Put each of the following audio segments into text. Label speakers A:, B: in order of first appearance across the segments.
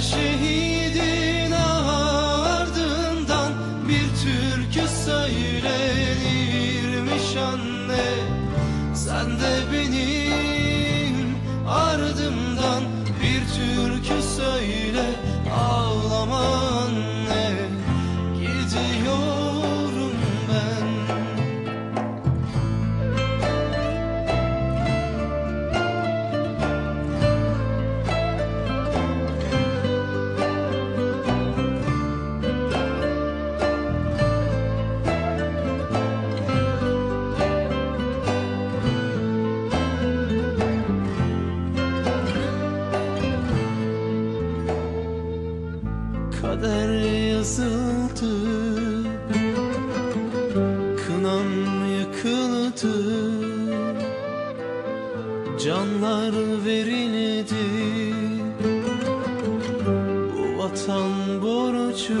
A: Şehidin ardından Bir türkü söylenirmiş anne. Sen de benim ardımdan Bir türkü söyle Kader yazıldı. Kınam yakıldı. Canlar verildi. Bu vatan borcu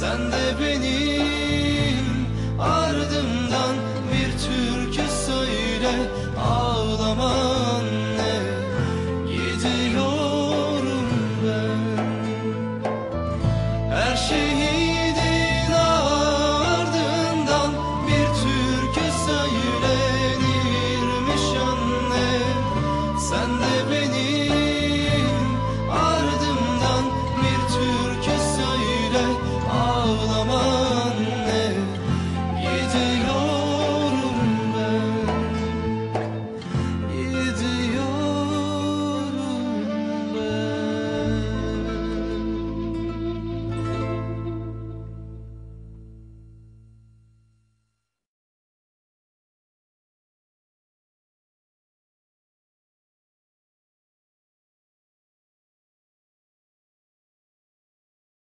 A: Sen de benim ardımdan bir türkü söyle ağlama anne Gidiyorum ben? Her şehidin